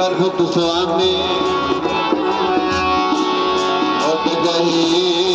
ਸੁਖ ਸੁਆਮੀ ਉਤ ਗਈ